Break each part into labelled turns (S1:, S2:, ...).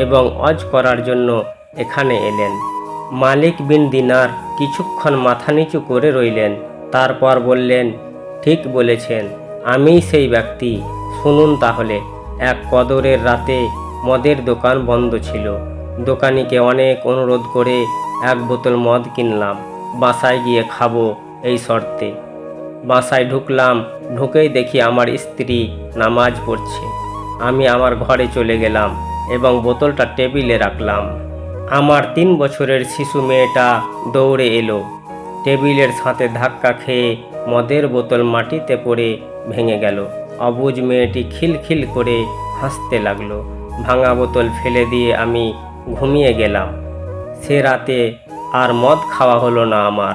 S1: এবং অজ করার জন্য এখানে এলেন। মালিক বিন দিনার কিছুক্ষণ মাথা নিচু করে রইলেন। তারপর বললেন, ঠিক বলেছেন, আমিই সেই ব্যক্তি। শুনুন তাহলে, এক কদরের রাতে মদের দোকান বন্ধ ছিল। দোকানিকে অনেক অনুরোধ করে এক বোতল মদ কিনলাম। বাসায় গিয়ে খাব এই শর্তে। বাসায় ঢুকলাম, ঢুকেই দেখি আমার স্ত্রী নামাজ পড়ছে। আমি আমার ঘরে চলে গেলাম। এবং বোতলটা টেবিলে রাখলাম। আমার তিন বছরের শিশু মেয়েটা দৌড়ে এলো। টেবিলের সাথে ধাক্কা খেয়ে মদের বোতল মাটিতে পড়ে ভেঙে গেল। অবুজ মেয়েটি খিলখিল করে হাসতে লাগল। ভাঙা বোতল ফেলে দিয়ে আমি ঘুমিয়ে গেলাম। সে রাতে আর মদ খাওয়া হলো না আমার।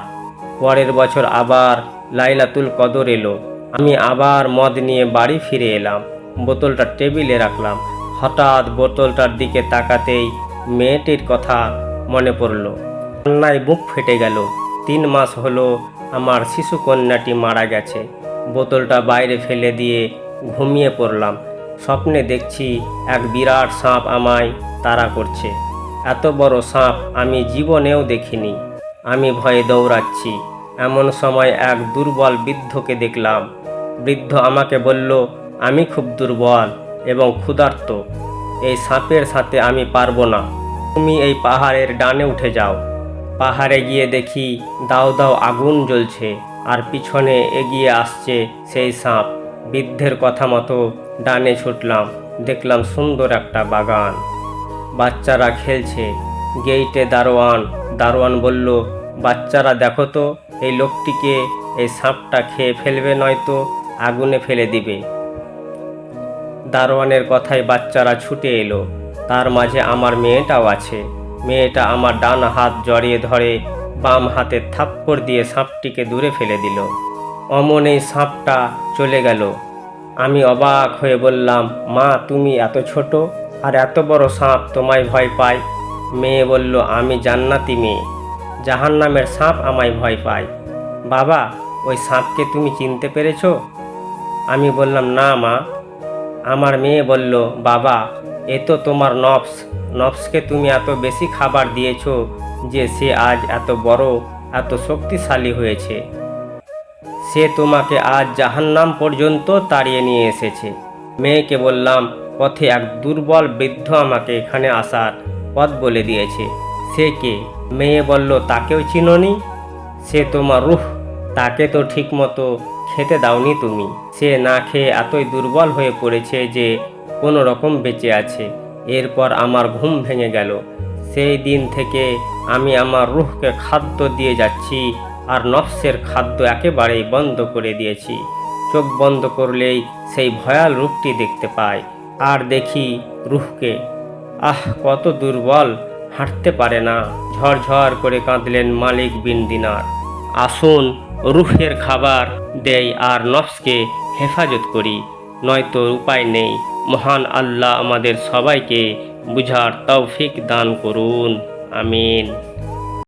S1: পরের বছর আবার লাইলাতুল কদর এলো। আমি আবার মদ নিয়ে বাড়ি ফিরে এলাম। বোতলটা টেবিলে রাখলাম। হঠাৎ বোতলটার দিকে তাকাতেই মেয়েটির কথা মনে পড়ল। কান্নায় বুক ফেটে গেল। তিন মাস হলো আমার শিশু কন্যাটি মারা গেছে। বোতলটা বাইরে ফেলে দিয়ে ঘুমিয়ে পড়লাম। স্বপ্নে দেখছি এক বিরাট সাপ আমায় তাড়া করছে। এত বড় সাপ আমি জীবনেও দেখিনি। আমি ভয়ে দৌড়াচ্ছি। এমন সময় এক দুর্বল বৃদ্ধকে দেখলাম। বৃদ্ধ আমাকে বলল, আমি খুব দুর্বল। এবং ক্ষুধার্ত। এই সাপের সাথে আমি পারব না। তুমি এই পাহাড়ের ডানে উঠে যাও। পাহাড়ে গিয়ে দেখি দাও দাও আগুন জ্বলছে আর পিছনে এগিয়ে আসছে সেই সাপ। বৃদ্ধের কথা মতো ডানে ছুটলাম। দেখলাম সুন্দর একটা বাগান। বাচ্চারা খেলছে। গেইটে দারোয়ান। দারোয়ান বলল, বাচ্চারা, দেখো তো, এই লোকটিকে এই সাপটা খেয়ে ফেলবে নয়তো আগুনে ফেলে দিবে। দারোয়ানের কথায় বাচ্চারা ছুটে এলো। তার মাঝে আমার মেয়েটাও আছে। মেয়েটা আমার ডান হাত জড়িয়ে ধরে বাম হাতে থাপ্পড় দিয়ে সাপটিকে দূরে ফেলে দিল। অমন এই সাপটা চলে গেল। আমি অবাক হয়ে বললাম, মা, তুমি এত ছোট আর এত বড় সাপ তোমায় ভয় পায়? মেয়ে বলল, আমি জান্নাতি মেয়ে। জাহান্নামের সাপ আমায় ভয় পায়। বাবা, ওই সাপকে তুমি চিনতে পেরেছ? আমি বললাম, না মা। আমার মেয়ে বলল, বাবা, এ তো তোমার নফস। নফসকে তুমি এত বেশি খাবার দিয়েছ যে সে আজ এত বড়, এত শক্তিশালী হয়েছে। সে তোমাকে আজ জাহান্নাম পর্যন্ত তাড়িয়ে নিয়ে এসেছে। মেয়েকে বললাম, পথে এক দুর্বল বৃদ্ধ আমাকে এখানে আসার পথ বলে দিয়েছে। সে কে? মেয়ে বলল, তাকেও চিননি? সে তোমার রুহ, তাকে তো ঠিকমতো খেতে দাওনি তুমি। সে না খেয়ে এতই দুর্বল হয়ে পড়েছে যে কোনো রকম বেঁচে আছে। এরপর আমার ঘুম ভেঙে গেল। সেই দিন থেকে আমি আমার রুহকে খাদ্য দিয়ে যাচ্ছি আর নফসের খাদ্য একেবারেই বন্ধ করে দিয়েছি। চোখ বন্ধ করলেই সেই ভয়াল রূপটি দেখতে পাই। আর দেখি রুহকে। আহ, কত দুর্বল! হাঁটতে পারে না। ঝরঝর করে কাঁদলেন মালিক বিন দিনার। আসুন রুহের খাবার দেই আর নফসকে হেফাজত করি, নয়তো উপায় নেই। মহান আল্লাহ আমাদের সবাইকে বুঝার তৌফিক দান করুন। আমিন।